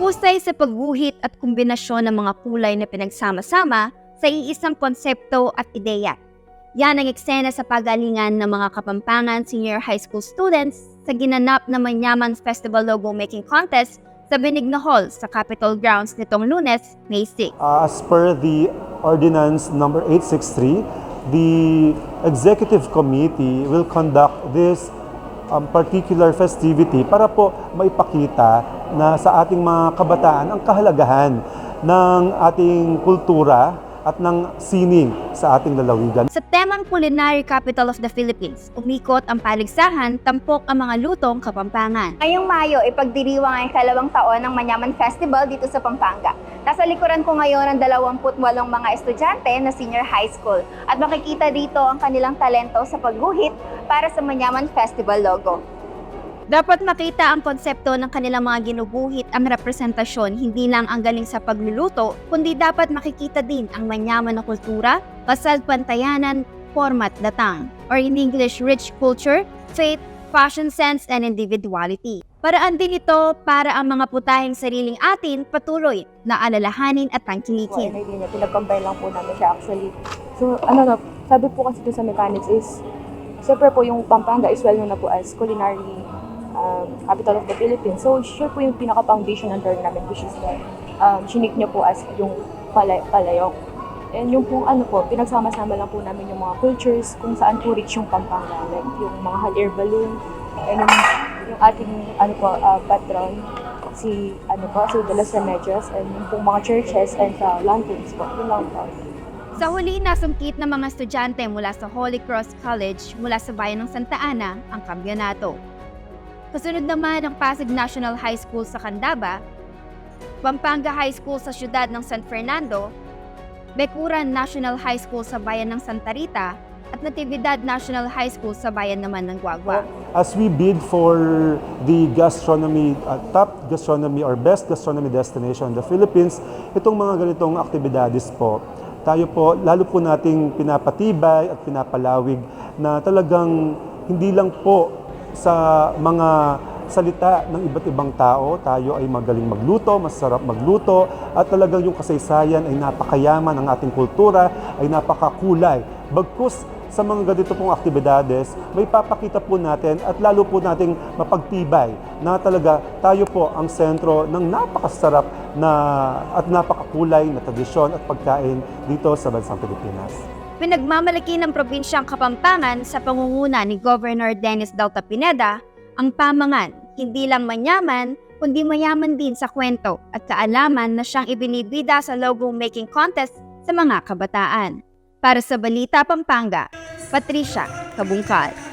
Husay sa pagguhit at kombinasyon ng mga kulay na pinagsama-sama sa iisang konsepto at ideya. Yan ang eksena sa pagalingan ng mga Kapampangan Senior High School students sa ginanap na Manyaman Festival Logo Making Contest sa Benigno Hall sa Capitol Grounds nitong lunes, May 6. Uh, As per the Ordinance Number 863, the Executive Committee will conduct this um, particular festivity para po maipakita na sa ating mga kabataan ang kahalagahan ng ating kultura at ng sining sa ating lalawigan. Sa temang Culinary Capital of the Philippines, umikot ang paligsahan, tampok ang mga lutong Kapampangan. Ngayong Mayo, ipagdiriwang ang ikalawang taon ng Manyaman Festival dito sa Pampanga. Nasa likuran ko ngayon ang 28 mga estudyante na senior high school at makikita dito ang kanilang talento sa pagguhit para sa Manyaman Festival logo. Dapat makita ang konsepto ng kanilang mga ginuguhit ang representasyon hindi lang ang galing sa pagluluto, kundi dapat makikita din ang manyaman na kultura, kasalpantayanan, format datang, or in English, rich culture, faith, fashion sense, and individuality. Paraan din ito para ang mga putahing sariling atin patuloy na alalahanin at tangkilikin. NID niya, pinag-combine lang po namin siya actually. So, ano na, sabi po kasi sa mechanics is, siyempre po yung Pampanga is well known na po as culinary um, capital of the Philippines. So, siya po yung pinaka-foundation ng term namin, which is the, um, shinik niya po as yung palay palayok. And yung pong ano po, pinagsama-sama lang po namin yung mga cultures kung saan po rich yung Pampanga. Like yung mga hot air balloon, and yung, yung ating ano po, uh, patron, si ano po, si De Las Remedios, and yung pong mga churches and sa lanterns po. Yun lang po. Sa huli, nasungkit ng mga estudyante mula sa Holy Cross College mula sa bayan ng Santa Ana ang kampiyonato. Kasunod naman ang Pasig National High School sa Candaba, Pampanga High School sa siyudad ng San Fernando, Bekuran National High School sa bayan ng Santa Rita, at Natividad National High School sa bayan naman ng Guagua. As we bid for the gastronomy, uh, top gastronomy or best gastronomy destination in the Philippines, itong mga ganitong aktibidades po, tayo po, lalo po nating pinapatibay at pinapalawig na talagang hindi lang po sa mga salita ng iba't ibang tao, tayo ay magaling magluto, masarap magluto, at talagang yung kasaysayan ay napakayaman, ang ating kultura ay napakakulay. Bagkus sa mga ganito pong aktibidades, may papakita po natin at lalo po nating mapagtibay na talaga tayo po ang sentro ng napakasarap na at napakakulay na tradisyon at pagkain dito sa bansang Pilipinas. Pinagmamalaki ng probinsyang Kapampangan sa pangunguna ni Governor Dennis Dauta Pineda ang pamangan, hindi lang manyaman, kundi mayaman din sa kwento at kaalaman na siyang ibinibida sa logo making contest sa mga kabataan. Para sa Balita Pampanga, Patricia Kabungkal.